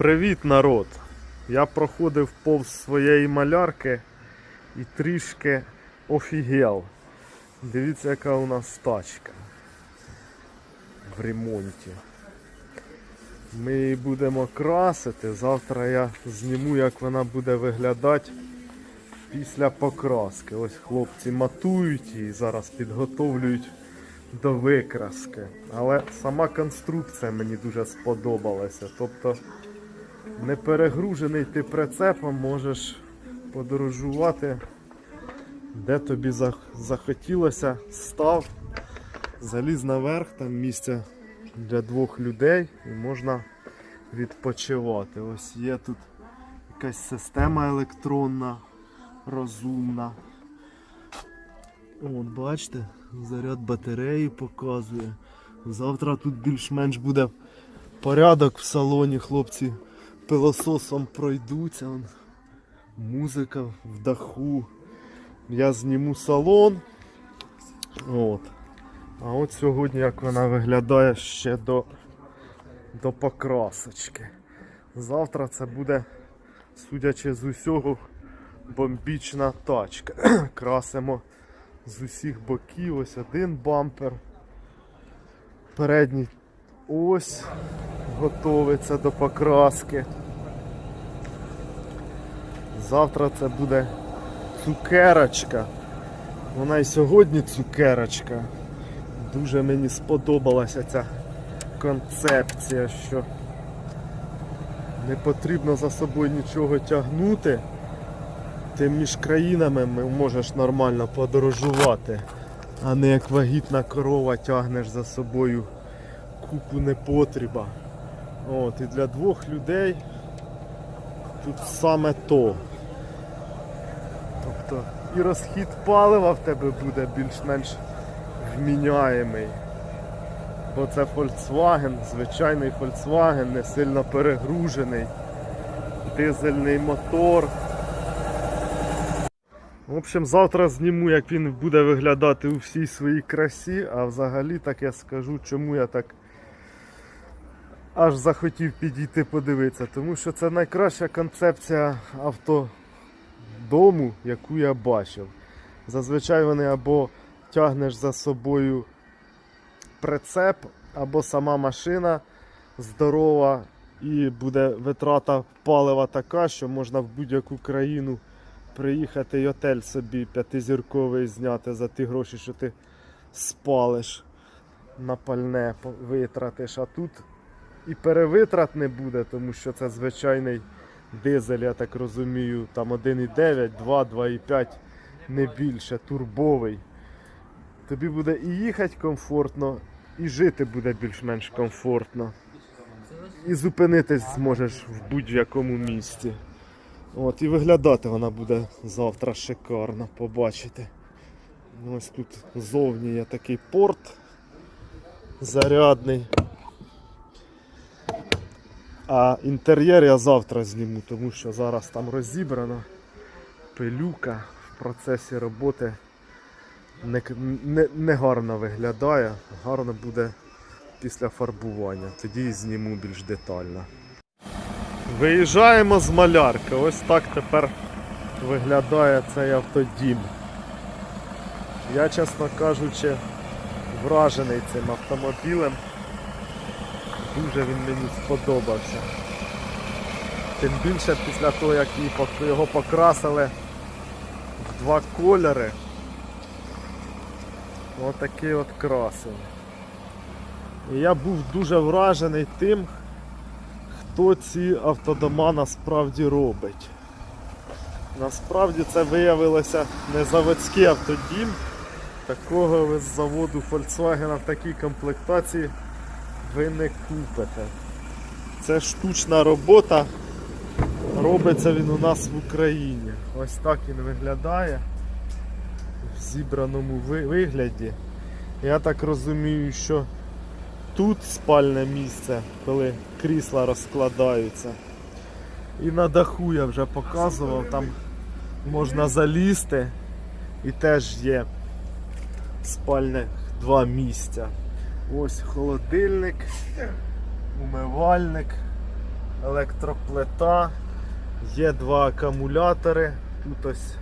Привіт, народ! Я проходив повз своєї малярки і трішки офігел. Дивіться, яка у нас тачка в ремонті. Ми її будемо красити. Завтра я зніму, як вона буде виглядати після покраски. Ось хлопці матують і зараз підготовлюють до викраски. Але сама конструкція мені дуже сподобалася. Тобто не перегружений ти прицепом, можеш подорожувати, де тобі захотілося, став, заліз наверх, там місце для двох людей і можна відпочивати. Ось є тут якась система електронна, розумна. От, бачите, заряд батареї показує. Завтра тут більш-менш буде порядок в салоні, хлопці пилососом пройдуться. Музика в даху. Я зніму салон. От. А от сьогодні як вона виглядає ще до, до покрасочки. Завтра це буде, судячи з усього, бомбічна тачка. Красимо з усіх боків. Ось один бампер. Передній ось готовиться до покраски. Завтра це буде цукерочка. Вона і сьогодні цукерочка. Дуже мені сподобалася ця концепція, що не потрібно за собою нічого тягнути. Ти між країнами можеш нормально подорожувати, а не як вагітна корова тягнеш за собою купу непотріба. От, і для двох людей тут саме то. Тобто і розхід палива в тебе буде більш-менш вміняємий. Бо це Volkswagen, звичайний Volkswagen, не сильно перегружений, дизельний мотор. В общем, завтра зніму, як він буде виглядати у всій своїй красі, а взагалі так я скажу, чому я так аж захотів підійти подивитися. Тому що це найкраща концепція автодому, яку я бачив. Зазвичай вони або тягнеш за собою прицеп, або сама машина здорова, і буде витрата палива така, що можна в будь-яку країну приїхати і отель собі п'ятизірковий зняти за ті гроші, що ти спалиш на пальне, витратиш. А тут і перевитрат не буде, тому що це звичайний дизель, я так розумію, там 1,9, 2, 2,5, не більше, турбовий. Тобі буде і їхати комфортно, і жити буде більш-менш комфортно. І зупинитись зможеш в будь-якому місці. От, і виглядати вона буде завтра шикарно, побачите. Ось тут зовні є такий порт зарядний. А інтер'єр я завтра зніму, тому що зараз там розібрано пилюка в процесі роботи не, не, не гарно виглядає, гарно буде після фарбування. Тоді зніму більш детально. Виїжджаємо з малярки. Ось так тепер виглядає цей автодім. Я, чесно кажучи, вражений цим автомобілем. Дуже він мені сподобався. Тим більше після того, як його покрасили в два кольори. Отакий от красень. І я був дуже вражений тим, хто ці автодома насправді робить. Насправді це виявилося не заводський автодім. Такого з заводу Volkswagen в такій комплектації ви не купите. Це штучна робота. Робиться він у нас в Україні. Ось так він виглядає в зібраному вигляді. Я так розумію, що тут спальне місце, коли крісла розкладаються. І на даху я вже показував, там можна залізти і теж є спальне два місця. Ось холодильник, умивальник, електроплита, є два акумулятори, тут ось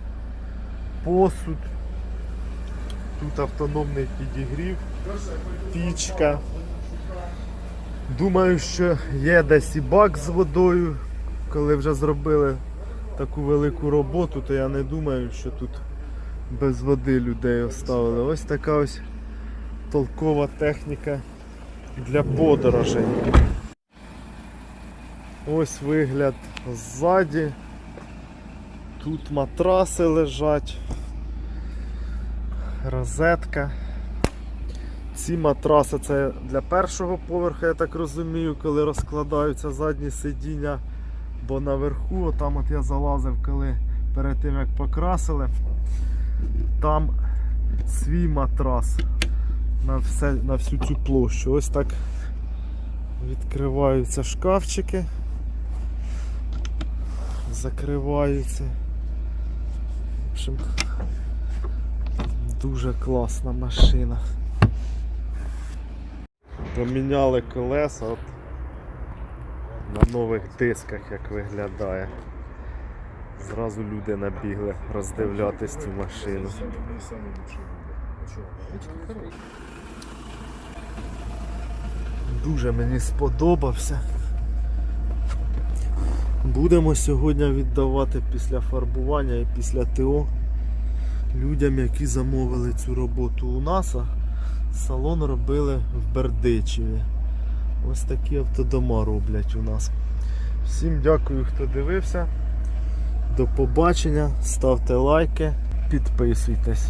посуд, тут автономний підігрів, пічка. Думаю, що є десь і бак з водою. Коли вже зробили таку велику роботу, то я не думаю, що тут без води людей оставили. Ось така ось толкова техніка для подорожей. Ось вигляд ззаді. Тут матраси лежать, розетка. Ці матраси це для першого поверху, я так розумію, коли розкладаються задні сидіння. Бо наверху, там от я залазив, коли перед тим як покрасили, там свій матрас на, все, на всю цю площу. Ось так відкриваються шкафчики, закриваються. В общем, дуже класна машина. Поміняли колеса от, на нових дисках, як виглядає. Зразу люди набігли роздивлятись цю машину. Дуже мені сподобався. Будемо сьогодні віддавати після фарбування і після ТО людям, які замовили цю роботу у нас. Салон робили в Бердичеві. Ось такі автодома роблять у нас. Всім дякую, хто дивився. До побачення, ставте лайки, підписуйтесь.